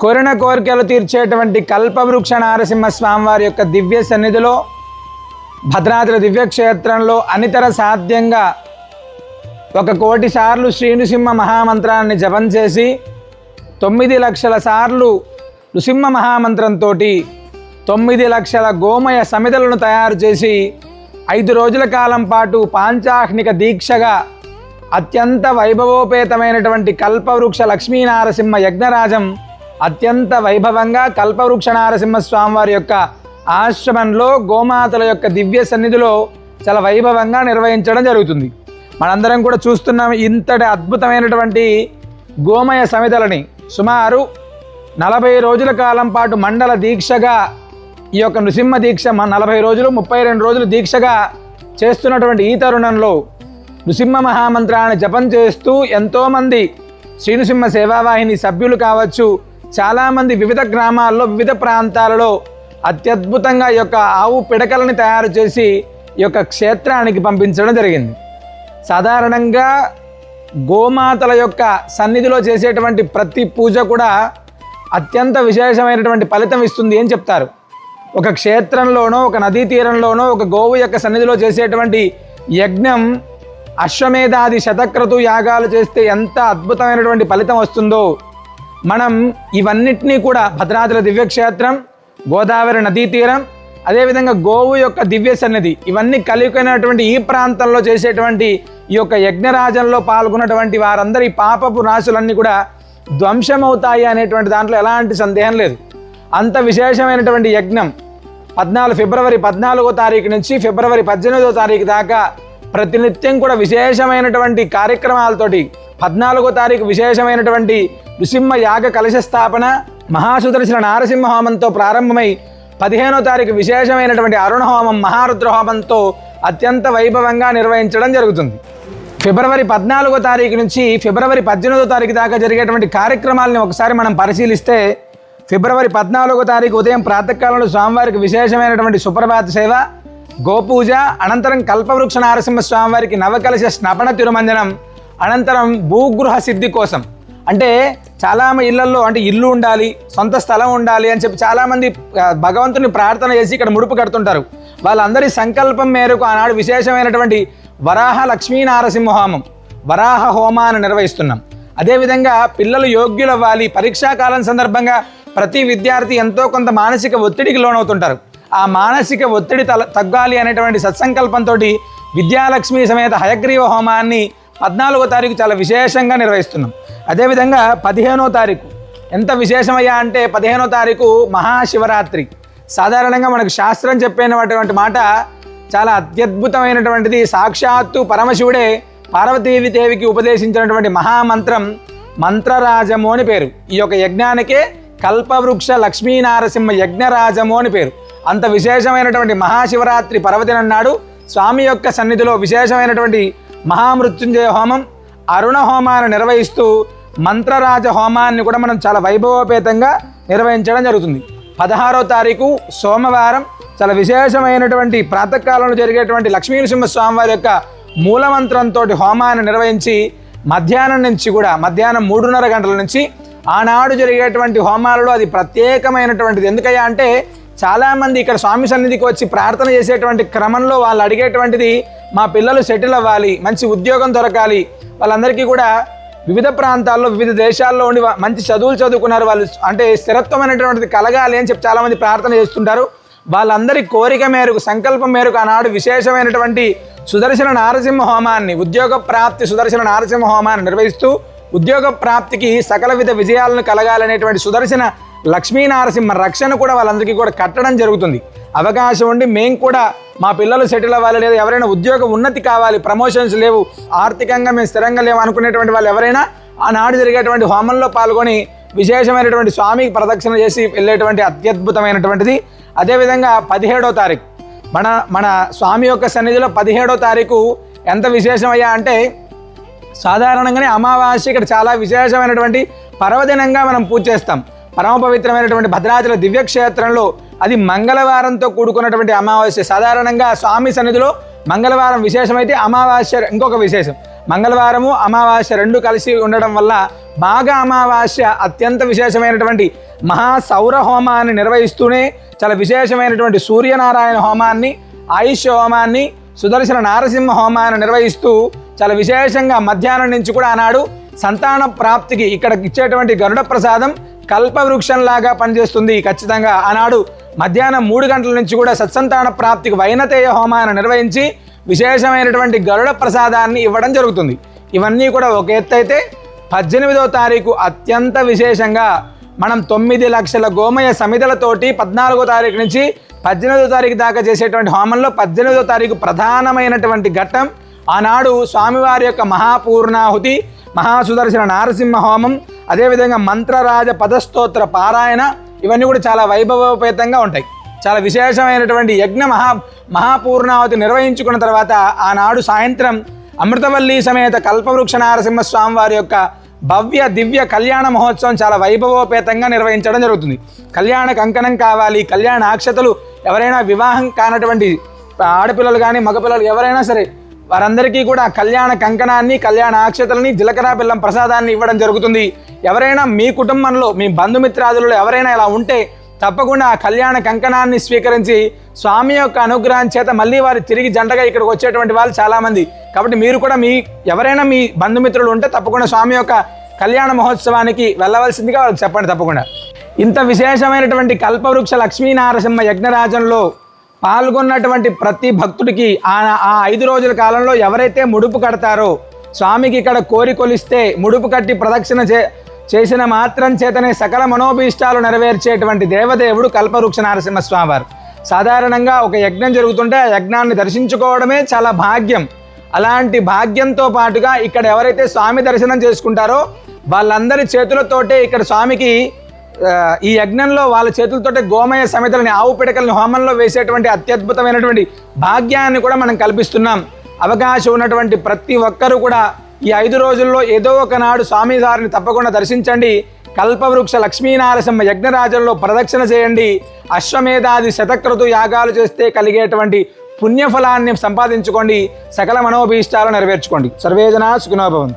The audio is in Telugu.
కోరిన కోరికలు తీర్చేటువంటి కల్పవృక్ష నారసింహ స్వామివారి యొక్క దివ్య సన్నిధిలో భద్రాద్రి దివ్యక్షేత్రంలో అనితర సాధ్యంగా ఒక కోటి సార్లు శ్రీనుసింహ మహామంత్రాన్ని జపం చేసి తొమ్మిది లక్షల సార్లు నృసింహ మహామంత్రంతో తొమ్మిది లక్షల గోమయ సమితలను తయారు చేసి ఐదు రోజుల కాలం పాటు పాంచాహ్నిక దీక్షగా అత్యంత వైభవోపేతమైనటువంటి కల్పవృక్ష లక్ష్మీనారసింహ యజ్ఞరాజం అత్యంత వైభవంగా కల్పవృక్ష నారసింహ స్వామివారి యొక్క ఆశ్రమంలో గోమాతల యొక్క దివ్య సన్నిధిలో చాలా వైభవంగా నిర్వహించడం జరుగుతుంది. మనందరం కూడా చూస్తున్నాం ఇంతటి అద్భుతమైనటువంటి గోమయ సమితలని సుమారు నలభై రోజుల కాలం పాటు మండల దీక్షగా ఈ యొక్క నృసింహ దీక్ష నలభై రోజులు ముప్పై రెండు రోజులు దీక్షగా చేస్తున్నటువంటి ఈ తరుణంలో నృసింహ మహామంత్రాన్ని జపం చేస్తూ ఎంతోమంది శ్రీనృసింహ సేవావాహిని సభ్యులు కావచ్చు చాలామంది వివిధ గ్రామాల్లో వివిధ ప్రాంతాలలో అత్యద్భుతంగా యొక్క ఆవు పిడకలని తయారు చేసి ఈ యొక్క క్షేత్రానికి పంపించడం జరిగింది. సాధారణంగా గోమాతల యొక్క సన్నిధిలో చేసేటువంటి ప్రతి పూజ కూడా అత్యంత విశేషమైనటువంటి ఫలితం ఇస్తుంది అని చెప్తారు. ఒక క్షేత్రంలోనో ఒక నదీ తీరంలోనో ఒక గోవు యొక్క సన్నిధిలో చేసేటువంటి యజ్ఞం అశ్వమేధాది శతక్రతు యాగాలు చేస్తే ఎంత అద్భుతమైనటువంటి ఫలితం వస్తుందో మనం ఇవన్నిటినీ కూడా భద్రాద్రి దివ్యక్షేత్రం గోదావరి నదీ తీరం అదేవిధంగా గోవు యొక్క దివ్య సన్నిధి ఇవన్నీ కలిగినటువంటి ఈ ప్రాంతంలో చేసేటువంటి ఈ యొక్క యజ్ఞరాజంలో పాల్గొన్నటువంటి వారందరి పాపపు రాశులన్నీ కూడా ధ్వంసమవుతాయి అనేటువంటి దాంట్లో ఎలాంటి సందేహం లేదు. అంత విశేషమైనటువంటి యజ్ఞం పద్నాలుగు ఫిబ్రవరి పద్నాలుగో తారీఖు నుంచి ఫిబ్రవరి పద్దెనిమిదో తారీఖు దాకా ప్రతినిత్యం కూడా విశేషమైనటువంటి కార్యక్రమాలతోటి పద్నాలుగో తారీఖు విశేషమైనటువంటి నృసింహ యాగ కలశ స్థాపన మహాసుదర్శన నారసింహ హోమంతో ప్రారంభమై పదిహేనో తారీఖు విశేషమైనటువంటి అరుణ హోమం మహారుద్ర హోమంతో అత్యంత వైభవంగా నిర్వహించడం జరుగుతుంది. ఫిబ్రవరి పద్నాలుగో తారీఖు నుంచి ఫిబ్రవరి పద్దెనిమిదో తారీఖు దాకా జరిగేటువంటి కార్యక్రమాలను ఒకసారి మనం పరిశీలిస్తే ఫిబ్రవరి పద్నాలుగో తారీఖు ఉదయం ప్రాతకాలంలో స్వామివారికి విశేషమైనటువంటి సుప్రభాత సేవ గోపూజ అనంతరం కల్పవృక్ష నారసింహ స్వామివారికి నవకలశ స్నపన తిరుమంజనం అనంతరం భూగృహ సిద్ధి కోసం. అంటే చాలా ఇళ్ళలో అంటే ఇల్లు ఉండాలి సొంత స్థలం ఉండాలి అని చెప్పి చాలామంది భగవంతుని ప్రార్థన చేసి ఇక్కడ ముడుపు కడుతుంటారు. వాళ్ళందరి సంకల్పం మేరకు ఆనాడు విశేషమైనటువంటి వరాహ లక్ష్మీ నారసింహ హోమం వరాహ హోమాన్ని నిర్వహిస్తున్నాం. అదేవిధంగా పిల్లలు యోగ్యులవ్వాలి పరీక్షా కాలం సందర్భంగా ప్రతి విద్యార్థి ఎంతో కొంత మానసిక ఒత్తిడికి లోనవుతుంటారు. ఆ మానసిక ఒత్తిడి తల తగ్గాలి అనేటువంటి సత్సంకల్పంతో విద్యాలక్ష్మి సమేత హయగ్రీవ హోమాన్ని పద్నాలుగో తారీఖు చాలా విశేషంగా నిర్వహిస్తున్నాం. అదేవిధంగా పదిహేనో తారీఖు. ఎంత విశేషమయ్యా అంటే పదిహేనో తారీఖు మహాశివరాత్రి. సాధారణంగా మనకు శాస్త్రం చెప్పినటువంటి మాట చాలా అత్యద్భుతమైనటువంటిది. సాక్షాత్తు పరమశివుడే పార్వతీదేవికి ఉపదేశించినటువంటి మహామంత్రం మంత్రరాజము అని పేరు. ఈ యొక్క యజ్ఞానికే కల్పవృక్ష లక్ష్మీనారసింహ యజ్ఞరాజము అని పేరు. అంత విశేషమైనటువంటి మహాశివరాత్రి పర్వదినన్నాడు స్వామి యొక్క సన్నిధిలో విశేషమైనటువంటి మహామృత్యుంజయ హోమం అరుణ హోమాన్ని నిర్వహిస్తూ మంత్రరాజ హోమాన్ని కూడా మనం చాలా వైభవోపేతంగా నిర్వహించడం జరుగుతుంది. పదహారో తారీఖు సోమవారం చాలా విశేషమైనటువంటి ప్రాతకాలంలో జరిగేటువంటి లక్ష్మీ నరసింహస్వామి వారి యొక్క మూలమంత్రంతో హోమాన్ని నిర్వహించి మధ్యాహ్నం నుంచి కూడా మధ్యాహ్నం మూడున్నర గంటల నుంచి ఆనాడు జరిగేటువంటి హోమాలలో అది ప్రత్యేకమైనటువంటిది. ఎందుకయ్యా అంటే చాలామంది ఇక్కడ స్వామి సన్నిధికి వచ్చి ప్రార్థన చేసేటువంటి క్రమంలో వాళ్ళు అడిగేటువంటిది మా పిల్లలు సెటిల్ అవ్వాలి మంచి ఉద్యోగం దొరకాలి. వాళ్ళందరికీ కూడా వివిధ ప్రాంతాల్లో వివిధ దేశాల్లో ఉండి మంచి చదువులు చదువుకున్నారు వాళ్ళు. అంటే స్థిరత్వమైనటువంటిది కలగాలి అని చెప్పి చాలామంది ప్రార్థన చేస్తుంటారు. వాళ్ళందరి కోరిక మేరకు సంకల్పం మేరకు ఆనాడు విశేషమైనటువంటి సుదర్శన నారసింహ హోమాన్ని ఉద్యోగ ప్రాప్తి సుదర్శన నారసింహ హోమాన్ని నిర్వహిస్తూ ఉద్యోగ ప్రాప్తికి సకల విధ విజయాలను కలగాలనేటువంటి సుదర్శన లక్ష్మీ నారసింహ రక్షణ కూడా వాళ్ళందరికీ కూడా కట్టడం జరుగుతుంది. అవకాశం ఉండి మేము కూడా మా పిల్లలు సెటిల్ అవ్వాలి లేదా ఎవరైనా ఉద్యోగ ఉన్నతి కావాలి ప్రమోషన్స్ లేవు ఆర్థికంగా మేము స్థిరంగా లేవు అనుకునేటువంటి వాళ్ళు ఎవరైనా ఆనాడు జరిగేటువంటి హోమంలో పాల్గొని విశేషమైనటువంటి స్వామికి ప్రదక్షిణ చేసి వెళ్ళేటువంటి అత్యద్భుతమైనటువంటిది. అదేవిధంగా పదిహేడో తారీఖు మన మన స్వామి యొక్క సన్నిధిలో పదిహేడో తారీఖు ఎంత విశేషమయ్యా అంటే సాధారణంగానే అమావాస్య ఇక్కడ చాలా విశేషమైనటువంటి పర్వదినంగా మనం పూజ చేస్తాం. పరమ పవిత్రమైనటువంటి భద్రాచల దివ్యక్షేత్రంలో అది మంగళవారంతో కూడుకున్నటువంటి అమావాస్య. సాధారణంగా స్వామి సన్నిధిలో మంగళవారం విశేషమైతే అమావాస్య ఇంకొక విశేషం. మంగళవారము అమావాస్య రెండు కలిసి ఉండడం వల్ల బాగా అమావాస్య అత్యంత విశేషమైనటువంటి మహాసౌర హోమాన్ని నిర్వహిస్తూనే చాలా విశేషమైనటువంటి సూర్యనారాయణ హోమాన్ని ఆయుష్ హోమాన్ని సుదర్శన నారసింహ హోమాన్ని నిర్వహిస్తూ చాలా విశేషంగా మధ్యాహ్నం నుంచి కూడా ఆనాడు సంతాన ప్రాప్తికి ఇక్కడ ఇచ్చేటువంటి గరుడ ప్రసాదం కల్పవృక్షంలాగా పనిచేస్తుంది. ఖచ్చితంగా ఆనాడు మధ్యాహ్నం మూడు గంటల నుంచి కూడా సత్సంతాన ప్రాప్తికి వైనతేయ హోమాన్ని నిర్వహించి విశేషమైనటువంటి గరుడ ప్రసాదాన్ని ఇవ్వడం జరుగుతుంది. ఇవన్నీ కూడా ఒక ఎత్తైతే పద్దెనిమిదవ తారీఖు అత్యంత విశేషంగా మనం తొమ్మిది లక్షల గోమయ సమితలతోటి పద్నాలుగో తారీఖు నుంచి పద్దెనిమిదో తారీఖు దాకా చేసేటువంటి హోమంలో పద్దెనిమిదో తారీఖు ప్రధానమైనటువంటి ఘట్టం. ఆనాడు స్వామివారి యొక్క మహాపూర్ణాహుతి మహాసుదర్శన నారసింహ హోమం అదేవిధంగా మంత్రరాజ పదస్తోత్ర పారాయణ ఇవన్నీ కూడా చాలా వైభవోపేతంగా ఉంటాయి. చాలా విశేషమైనటువంటి యజ్ఞ మహా మహాపూర్ణావతి నిర్వహించుకున్న తర్వాత ఆనాడు సాయంత్రం అమృతవల్లి సమేత కల్పవృక్ష నారసింహ స్వామి వారి యొక్క భవ్య దివ్య కళ్యాణ మహోత్సవం చాలా వైభవోపేతంగా నిర్వహించడం జరుగుతుంది. కళ్యాణ కంకణం కావాలి కళ్యాణ అక్షతలు ఎవరైనా వివాహం కానటువంటి ఆడపిల్లలు కానీ మగపిల్లలు ఎవరైనా సరే వారందరికీ కూడా కళ్యాణ కంకణాన్ని కళ్యాణ అక్షతల్ని జీలకర్ర బెల్లం ప్రసాదాన్ని ఇవ్వడం జరుగుతుంది. ఎవరైనా మీ కుటుంబంలో మీ బంధుమిత్రాదులలో ఎవరైనా ఇలా ఉంటే తప్పకుండా ఆ కళ్యాణ కంకణాన్ని స్వీకరించి స్వామి యొక్క అనుగ్రహం చేత మళ్ళీ వారు తిరిగి జంటగా ఇక్కడికి వచ్చేటువంటి వాళ్ళు చాలామంది. కాబట్టి మీరు కూడా మీ ఎవరైనా మీ బంధుమిత్రులు ఉంటే తప్పకుండా స్వామి యొక్క కళ్యాణ మహోత్సవానికి వెళ్ళవలసిందిగా వాళ్ళకి చెప్పండి తప్పకుండా. ఇంత విశేషమైనటువంటి కల్పవృక్ష లక్ష్మీనారసింహ యజ్ఞరాజంలో పాల్గొన్నటువంటి ప్రతి భక్తుడికి ఆ ఆ ఐదు రోజుల కాలంలో ఎవరైతే ముడుపు కడతారో స్వామికి ఇక్కడ కోరికొలిస్తే ముడుపు కట్టి ప్రదక్షిణ చే చేసిన మాత్రం చేతనే సకల మనోభీష్టాలు నెరవేర్చేటువంటి దేవదేవుడు కల్పవృక్ష నరసింహస్వామివారు. సాధారణంగా ఒక యజ్ఞం జరుగుతుంటే ఆ యజ్ఞాన్ని దర్శించుకోవడమే చాలా భాగ్యం. అలాంటి భాగ్యంతో పాటుగా ఇక్కడ ఎవరైతే స్వామి దర్శనం చేసుకుంటారో వాళ్ళందరి చేతులతోటే ఇక్కడ స్వామికి ఈ యజ్ఞంలో వాళ్ళ చేతులతోటే గోమయ సమితలని ఆవు పిడకల్ని హోమంలో వేసేటువంటి అత్యద్భుతమైనటువంటి భాగ్యాన్ని కూడా మనం కల్పిస్తున్నాం. అవకాశం ఉన్నటువంటి ప్రతి ఒక్కరూ కూడా ఈ ఐదు రోజుల్లో ఏదో ఒకనాడు స్వామివారిని తప్పకుండా దర్శించండి. కల్పవృక్ష లక్ష్మీనారసింహ యజ్ఞరాజంలో ప్రదక్షిణ చేయండి. అశ్వమేధాది శతక్రతు యాగాలు చేస్తే కలిగేటువంటి పుణ్యఫలాన్ని సంపాదించుకోండి. సకల మనోభీష్టాలు నెరవేర్చుకోండి. సర్వేజన సుఖినోభవంతు